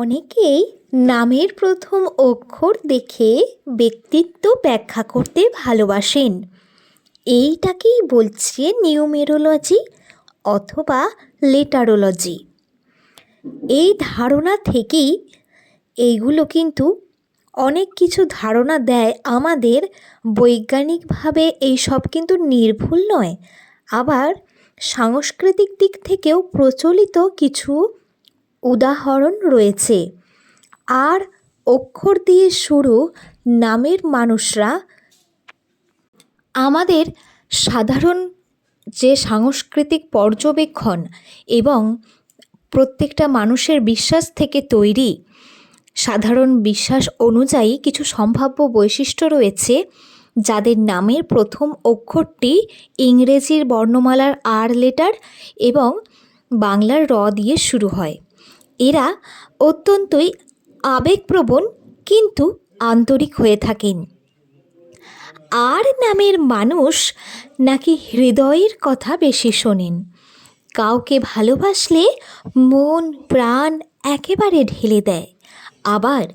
অনেকেই নামের প্রথম অক্ষর দেখে ব্যক্তিত্ব ব্যাখ্যা করতে ভালোবাসেন। এইটাকেই বলছে নিউমেরোলজি অথবা লেটারোলজি। এই ধারণা থেকেই এইগুলো কিন্তু অনেক কিছু ধারণা দেয় আমাদের বৈজ্ঞানিকভাবে। এই সব কিন্তু নির্ভুল নয়। আবার সাংস্কৃতিক দিক থেকেও প্রচলিত কিছু উদাহরণ রয়েছে। আর অক্ষর দিয়ে শুরু নামের মানুষরা। আমাদের সাধারণ যে সাংস্কৃতিক পর্যবেক্ষণ এবং প্রত্যেকটা মানুষের বিশ্বাস থেকে তৈরি সাধারণ বিশ্বাস অনুযায়ী কিছু সম্ভাব্য বৈশিষ্ট্য রয়েছে, যাদের নামের প্রথম অক্ষরটি ইংরেজির বর্ণমালার আর লেটার এবং বাংলার র দিয়ে শুরু হয়। এরা অত্যন্তই আবেগপ্রবণ কিন্তু আন্তরিক হয়ে থাকেন। আর নামের মানুষ নাকি হৃদয়ের কথা বেশি শোনেন। কাউকে ভালোবাসলে মন, প্রাণ একেবারে ঢেলে দেয়। আবার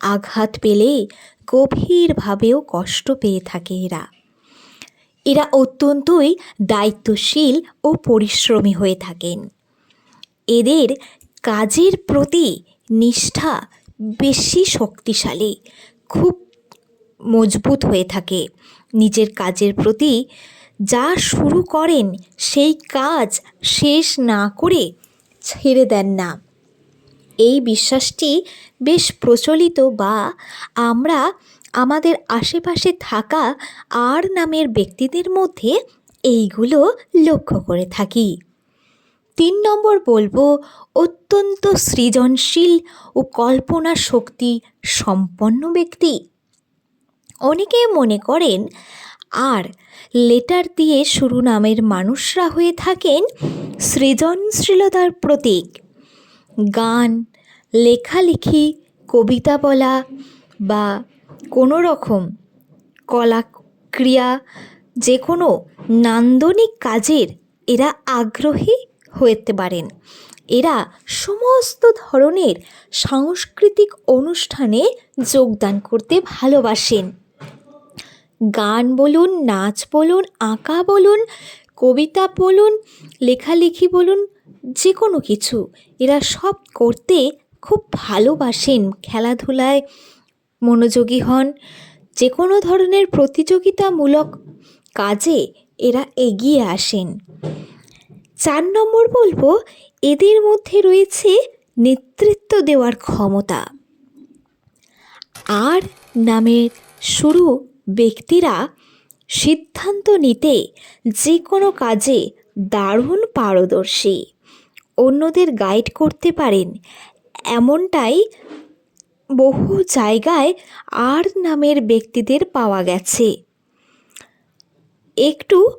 আঘাত পেলে গভীরভাবেও কষ্ট পেয়ে থাকে এরা। এরা অত্যন্তই দায়িত্বশীল ও পরিশ্রমী হয়ে থাকেন। এদের কাজের প্রতি নিষ্ঠা বেশি শক্তিশালী, খুব মজবুত হয়ে থাকে। নিজের কাজের প্রতি যা শুরু করেন, সেই কাজ শেষ না করে ছেড়ে দেন না। এই বিশ্বাসটি বেশ প্রচলিত বা আমরা আমাদের আশেপাশে থাকা আর নামের ব্যক্তিদের মধ্যে এইগুলো লক্ষ্য করে থাকি। তিন নম্বর বলব, অত্যন্ত সৃজনশীল ও কল্পনা শক্তি সম্পন্ন ব্যক্তি। অনেকে মনে করেন, আর লেটার দিয়ে শুরু নামের মানুষরা হয়ে থাকেন সৃজনশীলতার প্রতীক। গান, লেখালেখি, কবিতা বলা বা কোনো রকম কলা ক্রিয়া, যে কোনো নান্দনিক কাজের এরা আগ্রহী হতে পারেন। এরা সমস্ত ধরনের সাংস্কৃতিক অনুষ্ঠানে যোগদান করতে ভালোবাসেন। গান বলুন, নাচ বলুন, আঁকা বলুন, কবিতা বলুন, লেখালেখি বলুন যে কোনো কিছু এরা সব করতে খুব ভালোবাসেন। খেলাধুলায় মনোযোগী হন যে কোনো ধরনের প্রতিযোগিতামূলক কাজে এরা এগিয়ে আসেন। চার নম্বর বলব, এদের মধ্যে রয়েছে নেতৃত্ব দেওয়ার ক্ষমতা। আর নামের শুরু ব্যক্তিরা সিদ্ধান্ত নিতে যে কোনো কাজে দারুণ পারদর্শী। অন্যদের গাইড করতে পারেন। এমনটাই বহু জায়গায় আর নামের ব্যক্তিদের পাওয়া গেছে। একটু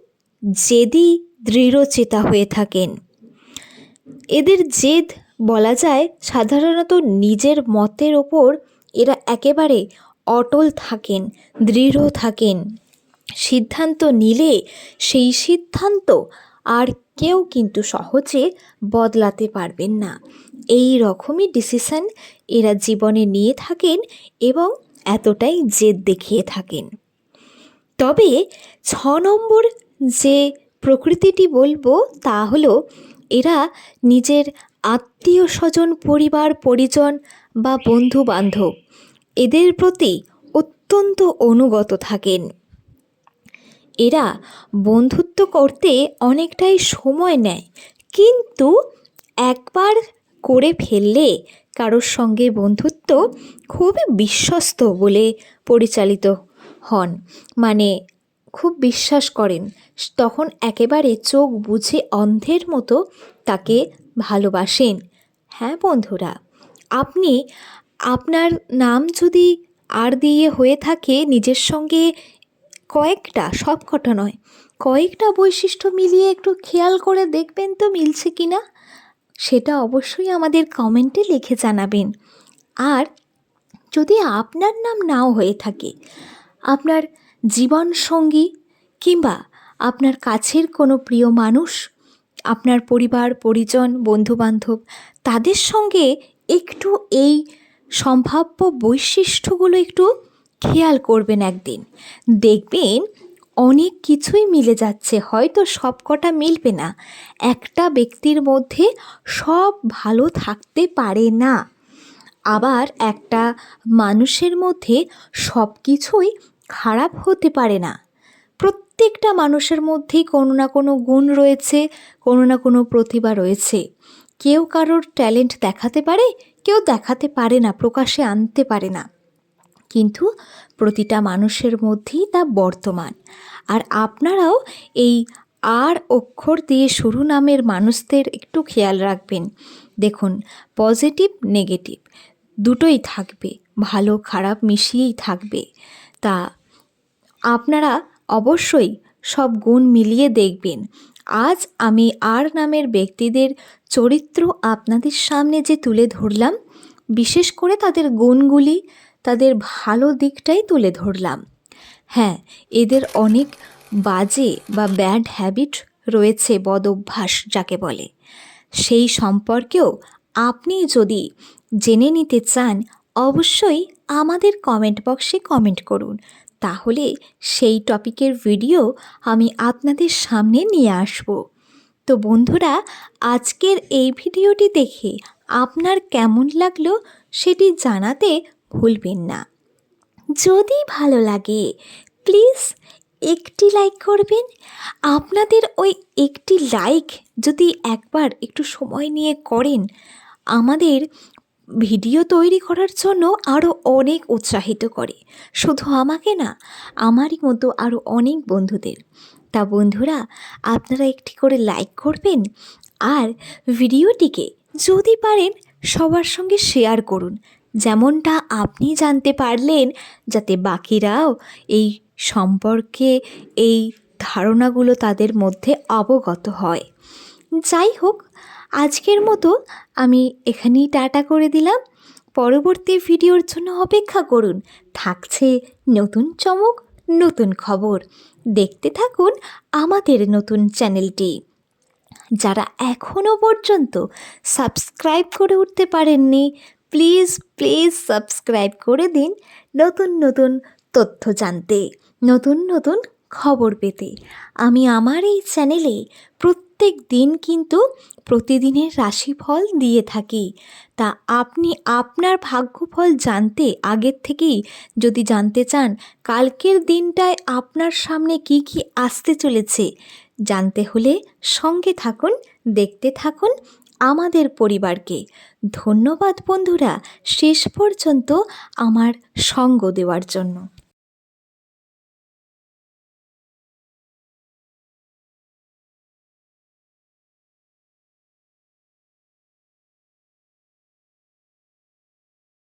জেদি দৃঢ়চেতা হয়ে থাকেন। এদের জেদ বলা যায় সাধারণত নিজের মতের ওপর এরা একেবারে অটল থাকেন, দৃঢ় থাকেন। সিদ্ধান্ত নিলে সেই সিদ্ধান্ত আর কেউ কিন্তু সহজে বদলাতে পারবেন না। এই রকমই ডিসিশন এরা জীবনে নিয়ে থাকেন এবং এতটাই জেদ দেখিয়ে থাকেন। তবে ছ নম্বর যে প্রকৃতিটি বলব তা হলো এরা নিজের আত্মীয় স্বজন, পরিবার, পরিজন বা বন্ধু বান্ধব এদের প্রতি অত্যন্ত অনুগত থাকেন। এরা বন্ধুত্ব করতে অনেকটাই সময় নেয়, কিন্তু একবার করে ফেললে কারোর সঙ্গে বন্ধুত্ব খুবই বিশ্বস্ত বলে পরিচালিত হন। মানে খুব বিশ্বাস করেন। তখন একেবারে চোখ বুঝে অন্ধের মতো তাকে ভালোবাসেন। হ্যাঁ বন্ধুরা, আপনি আপনার নাম যদি আর দিয়ে হয়ে থাকে নিজের সঙ্গে কয়েকটা, সব কটা নয়, কয়েকটা বৈশিষ্ট্য মিলিয়ে একটু খেয়াল করে দেখবেন তো মিলছে কি না? সেটা অবশ্যই আমাদের কমেন্টে লিখে জানাবেন। আর যদি আপনার নাম নাও হয়ে থাকে, আপনার জীবনসঙ্গী কিংবা আপনার কাছের কোনো প্রিয় মানুষ, আপনার পরিবার, পরিজন, বন্ধুবান্ধব, তাদের সঙ্গে একটু এই সম্ভাব্য বৈশিষ্ট্যগুলো একটু খেয়াল করবেন একদিন। দেখবেন অনেক কিছুই মিলে যাচ্ছে, হয়তো সব কটা মিলবে না। একটা ব্যক্তির মধ্যে সব ভালো থাকতে পারে না। আবার একটা মানুষের মধ্যে সব কিছুই খারাপ হতে পারে না। প্রত্যেকটা মানুষের মধ্যেই কোনো না কোনো গুণ রয়েছে, কোনো না কোনো প্রতিভা রয়েছে। কেউ কারোর ট্যালেন্ট দেখাতে পারে, কেউ দেখাতে পারে না, প্রকাশে আনতে পারে না। কিন্তু প্রতিটা মানুষের মধ্যেই তা বর্তমান। আর আপনারাও এই আর অক্ষর দিয়ে শুরু নামের মানুষদের একটু খেয়াল রাখবেন। দেখুন, পজিটিভ, নেগেটিভ দুটোই থাকবে, ভালো, খারাপ মিশিয়েই থাকবে। তা আপনারা অবশ্যই সব গুণ মিলিয়ে দেখবেন। আজ আমি আর নামের ব্যক্তিদের চরিত্র আপনাদের সামনে যে তুলে ধরলাম, বিশেষ করে তাদের গুণগুলি, তাদের ভালো দিকটাই তুলে ধরলাম। হ্যাঁ এদের অনেক বাজে বা ব্যাড হ্যাবিট রয়েছে বদ অভ্যাস যাকে বলে। সেই সম্পর্কেও আপনি যদি জেনে নিতে চান, অবশ্যই আমাদের কমেন্ট বক্সে কমেন্ট করুন। তাহলে সেই টপিকের ভিডিও আমি আপনাদের সামনে নিয়ে আসব। তো বন্ধুরা, আজকের এই ভিডিওটি দেখে আপনার কেমন লাগল সেটি জানাতে ভুলবেন না। যদি ভালো লাগে, প্লিজ একটি লাইক করবেন। আপনাদের ওই একটি লাইক যদি একবার একটু সময় নিয়ে করেন, আমাদের ভিডিও তৈরি করার জন্য আরও অনেক উৎসাহিত করে। শুধু আমাকে না, আমারই মতো আরও অনেক বন্ধুদের। তা বন্ধুরা, আপনারা একটি করে লাইক করবেন আর ভিডিওটিকে যদি পারেন সবার সঙ্গে শেয়ার করুন। যেমনটা আপনি জানতে পারলেন, যাতে বাকিরাও এই সম্পর্কে এই ধারণাগুলো তাদের মধ্যে অবগত হয়। যাই হোক আজকের মতো আমি এখানেই টাটা করে দিলাম। পরবর্তী ভিডিওর জন্য অপেক্ষা করুন। থাকছে নতুন চমক, নতুন খবর। দেখতে থাকুন আমাদের নতুন চ্যানেলটি। যারা এখনও পর্যন্ত সাবস্ক্রাইব করে উঠতে পারেননি, প্লিজ প্লিজ সাবস্ক্রাইব করে দিন নতুন নতুন তথ্য জানতে, নতুন নতুন খবর পেতে। আমি আমার এই চ্যানেলে প্রত্যেক দিন কিন্তু প্রতিদিনের রাশিফল দিয়ে থাকি। তা আপনি আপনার ভাগ্যফল জানতে, আগের থেকেই যদি জানতে চান, কালকের দিনটায় আপনার সামনে কি কি আসতে চলেছে, জানতে হলে সঙ্গে থাকুন, দেখতে থাকুন আমাদের পরিবারকে। ধন্যবাদ বন্ধুরা, শেষ পর্যন্ত আমার সঙ্গ দেওয়ার জন্য।